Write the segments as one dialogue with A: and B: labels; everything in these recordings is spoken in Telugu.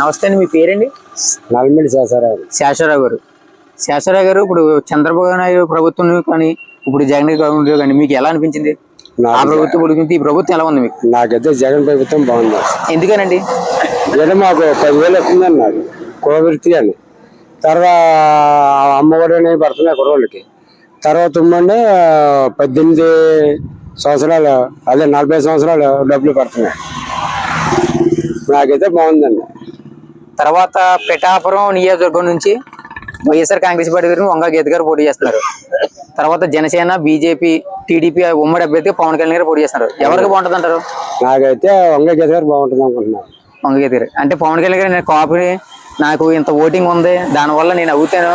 A: నమస్తే అండి మీ పేరండి?
B: నల్మిడి చేశారు
A: శేషరావు గారు. శేషరావు గారు ఇప్పుడు చంద్రబాబు నాయుడు ప్రభుత్వం కానీ ఇప్పుడు జగన్ గవర్నమెంట్ కానీ మీకు ఎలా అనిపించింది? ఆ ప్రభుత్వం ఉడికింది ఈ ప్రభుత్వం ఎలా ఉంది మీకు?
B: నాకైతే జగన్ ప్రభుత్వం బాగుంది.
A: ఎందుకనండి?
B: ఏదో మాకు పదివేలు వస్తుంది అన్నాడు కోవిడ్తి అని. తర్వాత అమ్మఒడి అనేవి పడుతున్నాయి కుర్రోళ్ళకి. తర్వాత ఉమ్మండి పద్దెనిమిది సంవత్సరాలు అదే నలభై సంవత్సరాలు డబ్బులు పడుతున్నాయి. నాకైతే బాగుందండి.
A: తర్వాత పిఠాపురం నియోజకవర్గం నుంచి వైఎస్ఆర్ కాంగ్రెస్ పార్టీ గారు వంగ గీత గారు పోటీ చేస్తున్నారు. తర్వాత జనసేన బీజేపీ టీడీపీ ఉమ్మడి అభ్యర్థి పవన్ కళ్యాణ్ గారు పోటీ చేస్తున్నారు. ఎవరికి బాగుంటుంది అంటారు
B: నాకైతే వంగ గీత గారు బాగుంటుంది అనుకుంటున్నాను.
A: వంగ గీత గారు. అంటే పవన్ కళ్యాణ్ గారు నేను కాపీ నాకు ఇంత ఓటింగ్ ఉంది దానివల్ల నేను అవుతాను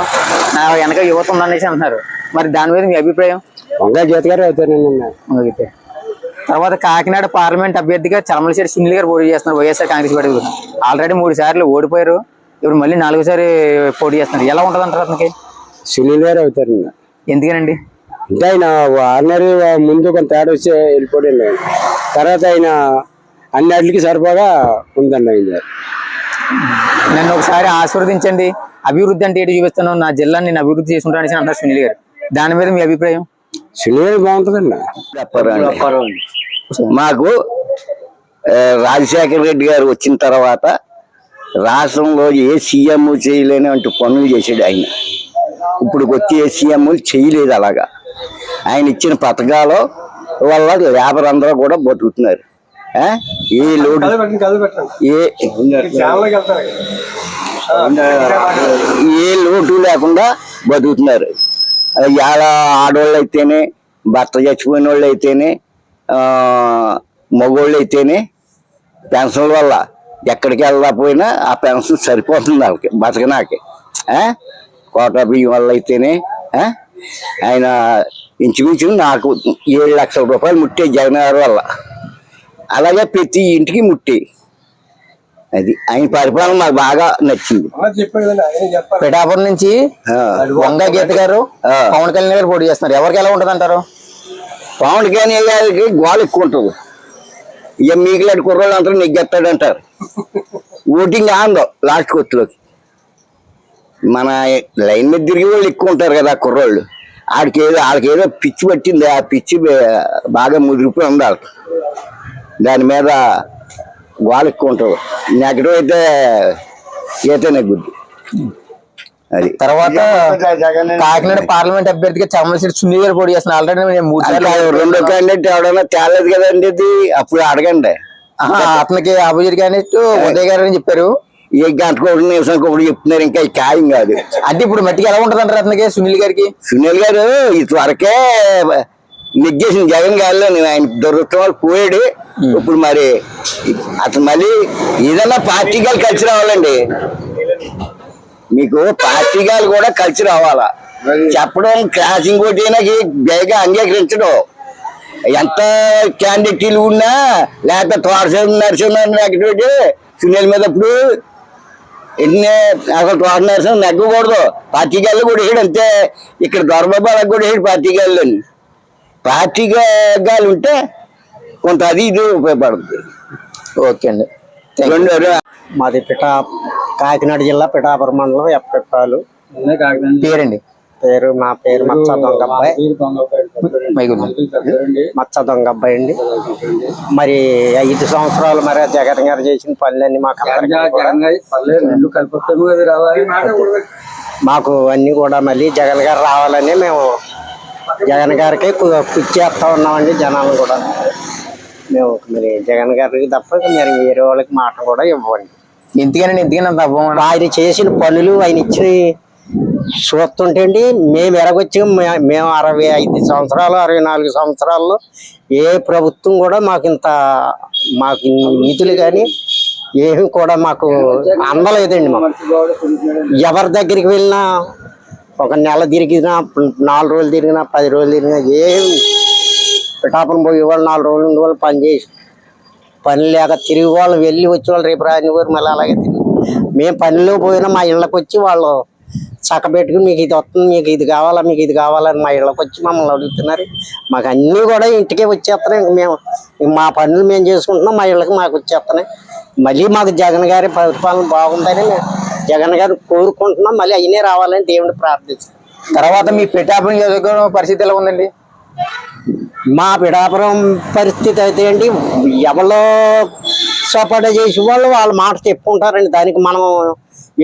A: నా వెనక యువత ఉందనేసి అంటున్నారు. మరి దాని మీద మీ అభిప్రాయం?
B: వంగ గీత గారు అవుతానండి
A: వంగ గీత. తర్వాత కాకినాడ పార్లమెంట్ అభ్యర్థిగా చలమలశెట్టి సునీల్ గారు పోటీ చేస్తున్నారు వైఎస్ఆర్ కాంగ్రెస్ పార్టీ ఆల్రెడీ మూడు సార్లు ఓడిపోయారు. ఇప్పుడు మళ్ళీ నాలుగోసారి పోటీ చేస్తున్నారు. ఎలా ఉంటుంది అంటారు అతనికి?
B: సునీల్ గారు అవుతారండి
A: ఎందుకనండి?
B: అంటే ఆయన ఆర్డినరీ ముందు కొంత తేడా వచ్చి వెళ్ళిపోయింది తర్వాత ఆయన అన్నిటికి సరిపోగా ఉందండి ఆయన.
A: నన్ను ఒకసారి ఆశీర్వదించండి. అభివృద్ధి అంటే ఏంటి చూపిస్తాను నా జిల్లాని నేను అభివృద్ధి చేసుకుంటాను అంటారు సునీల్ గారు. దాని మీద మీ అభిప్రాయం?
B: గారు బాగుంటుందండి.
C: మాకు రాజశేఖర రెడ్డి గారు వచ్చిన తర్వాత రాష్ట్రంలో ఏ సీఎం చేయలేని అంటూ పనులు చేసాడు ఆయన. ఇప్పుడు వచ్చి ఏ సీఎంలు చేయలేదు అలాగా. ఆయన ఇచ్చిన పథకాలు వల్ల లేబర్ అందరూ కూడా బతుకుతున్నారు? ఏ? లోటు ఏ ఏ లోటు లేకుండా బతుకుతున్నారు. ఇవాళ ఆడవాళ్ళు అయితేనే భర్త చచ్చిపోయిన వాళ్ళు అయితేనే మగవాళ్ళు అయితేనే పెన్షన్ల వల్ల ఎక్కడికి వెళ్ళకపోయినా ఆ పెన్షన్ సరిపోతుంది వాళ్ళకి బతకనాకి. కోట బియ్యం వల్ల అయితేనే ఆయన ఇంచుమించు నాకు ఏడు లక్షల రూపాయలు ముట్టే జగన్ గారి వల్ల. అలాగే ప్రతి ఇంటికి ముట్టే. అది ఆయన పరిపాలన నాకు బాగా నచ్చింది.
A: పిఠాపురం నుంచి. వంగ గీత గారు. పవన్ కళ్యాణ్ గారు పోటీ చేస్తున్నారు. ఎవరికి ఎలా ఉంటుంది అంటారు?
C: పవన్ కళ్యాణ్ గారికి గోల ఎక్కువ ఉంటుంది. ఇక మీకులాంటి కుర్రోళ్ళు అందరూ నెగ్గెత్తాడంటారు ఓటింగ్ ఆందో లాస్ట్ కొట్టులోకి మన లైన్ మీద తిరిగి వాళ్ళు ఎక్కువ ఉంటారు కదా కుర్రోళ్ళు. ఆడికి ఏదో వాళ్ళకి ఏదో పిచ్చి పట్టింది ఆ పిచ్చి బాగా ముదిరిపోయి ఉంది వాళ్ళకి. దాని మీద గోల ఎక్కువ ఉంటుంది. నెగటివ్ అయితే ఈత నెగ్గుద్ది అది.
A: తర్వాత కాకినాడ పార్లమెంట్ అభ్యర్థిగా చలమలశెట్టి సునీల్ గారు పోటీ చేస్తున్నారు. ఆల్రెడీ నేను మూడు సార్లు
C: రెండో క్యాండిడేట్ ఎవడన్నా తేలేదు కదండి ఇది? అప్పుడు అడగండి.
A: అతనికి ఆపోజిట్ క్యాండిడేట్ ఉదయ్ గారు అని చెప్పారు.
C: ఏ గంటకు ఒకటి నిమిషానికి ఒకటి చెప్తున్నారు ఇంకా ఈ ఖాయం కాదు.
A: అంటే ఇప్పుడు మట్టికి ఎలా ఉంటుంది అంటారు అతనికి సునీల్ గారికి?
C: సునీల్ గారు ఇదివరకే నెగ్గేసిన జగన్ గారిలో నేను ఆయన వాళ్ళు పోయాడు. ఇప్పుడు మరి అతను మళ్ళీ ఏదన్నా పార్టీ గారు కలిసి రావాలండి. మీకు పార్టీ గారు కూడా కలిసి రావాలా? చెప్పడం క్లాసింగ్ కొట్టినా బేగా అంగీకరించడం. ఎంత క్యాండిడేట్లు ఉన్నా లేకపోతే తోటసేపు నరసింహ నెగ్గటువంటి సునీల్ మీద ఇప్పుడు ఎన్ని అసలు తోట నరసింహ నెగ్గకూడదు. పార్టీ గాళ్ళు కూడా వేయడు అంతే. ఇక్కడ కూడా వేయడు పార్టీ గాళ్ళు పార్టీ గాళ్ళు ఉంటే కొంత అది ఇది ఉపయోగపడుతుంది.
A: ఓకే అండి.
C: రెండు
B: మాది పిఠా కాకినాడ జిల్లా పిఠాపురం మండలం ఎప్పపాలు
A: పేరండి.
B: పేరు నా పేరు మచ్చ దొంగ అబ్బాయి. మచ్చ దొంగ అబ్బాయి అండి. మరి ఐదు సంవత్సరాలు మరి జగన్ గారు చేసిన పనులన్నీ మాకు మాకు అన్ని కూడా మళ్ళీ జగన్ గారు రావాలని మేము జగన్ గారికి పిచ్చేస్తా ఉన్నామండి జనాలను కూడా. మేము మరి జగన్ గారికి తప్ప మరి వేరే వాళ్ళకి మాట కూడా ఇవ్వండి
A: ఎందుకని అంత అభం
B: ఆయన చేసిన పనులు ఆయన ఇచ్చిన చూస్తుంటే అండి మేము ఎరగొచ్చి మేము అరవై ఐదు సంవత్సరాలు అరవై నాలుగు సంవత్సరాల్లో ఏ ప్రభుత్వం కూడా మాకు ఇంత మాకు నిధులు కానీ ఏమి కూడా మాకు అందలేదండి మాకు. ఎవరి దగ్గరికి వెళ్ళినా ఒక నెల తిరిగినా నాలుగు రోజులు తిరిగినా పది రోజులు తిరిగినా ఏం? పిఠాపురం పోయే వాళ్ళు నాలుగు రోజులు ఉండే వాళ్ళు పని చేసి పని లేక తిరిగి వాళ్ళు వెళ్ళి వచ్చి వాళ్ళు రేపు రాని వారు మళ్ళీ అలాగే తిరిగి. మేము పనిలో పోయినా మా ఇళ్ళకి వచ్చి వాళ్ళు చక్క పెట్టుకుని మీకు ఇది వస్తుంది మీకు ఇది కావాలా మీకు ఇది కావాలని మా ఇళ్ళకి వచ్చి మమ్మల్ని అడుగుతున్నారు. మాకు అన్నీ కూడా ఇంటికే వచ్చేస్తున్నాయి. ఇంక మేము మా పనులు మేము చేసుకుంటున్నాం మా ఇళ్ళకి మాకు వచ్చేస్తున్నాయి. మళ్ళీ మాకు జగన్ గారి పరిపాలన బాగుందని మేము జగన్ గారిని కోరుకుంటున్నాం మళ్ళీ అయినే రావాలని దేవుని ప్రార్థిస్తాం.
A: తర్వాత మీ పిఠాపురం నియోజకవర్గం పరిస్థితి ఎలా ఉందండి?
B: మా పిడాపురం పరిస్థితి అయితే అండి ఎవరో సపోర్ట్ చేసే వాళ్ళు వాళ్ళ మాట చెప్పుకుంటారండి దానికి మనం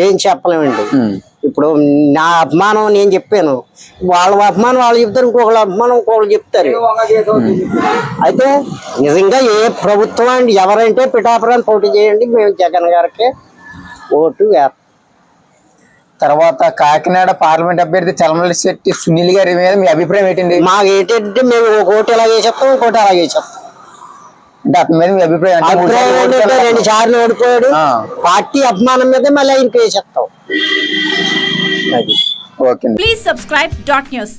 B: ఏం చెప్పలేమండి. ఇప్పుడు నా అభిమానం నేను చెప్పాను వాళ్ళ అభిమానం వాళ్ళు చెప్తారు ఇంకొకళ్ళ అభిమానం ఇంకొకళ్ళు చెప్తారు. అయితే నిజంగా ఏ ప్రభుత్వం అండి ఎవరంటే పిఠాపురాన్ని పోటీ చేయండి మేము జగన్ గారికి ఓటు వేస్తాం.
A: తర్వాత కాకినాడ పార్లమెంట్ అభ్యర్థి చలమల శెట్టి సునీల్ గారి మీద మీ అభిప్రాయం ఏంటండి
B: మాకు ఏంటంటే మేము ఒక ఓటు ఇలా చేసేస్తాం ఇంకోటి అలా చేసేస్తాం
A: అంటే అతని మీద మీ అభిప్రాయం.
B: రెండు సార్లు ఓడిపోయాడు. పార్టీ అభిమానం మీద మళ్ళీ ఆయనకి వేసేస్తాం అది
A: okay
D: Please subscribe dot news.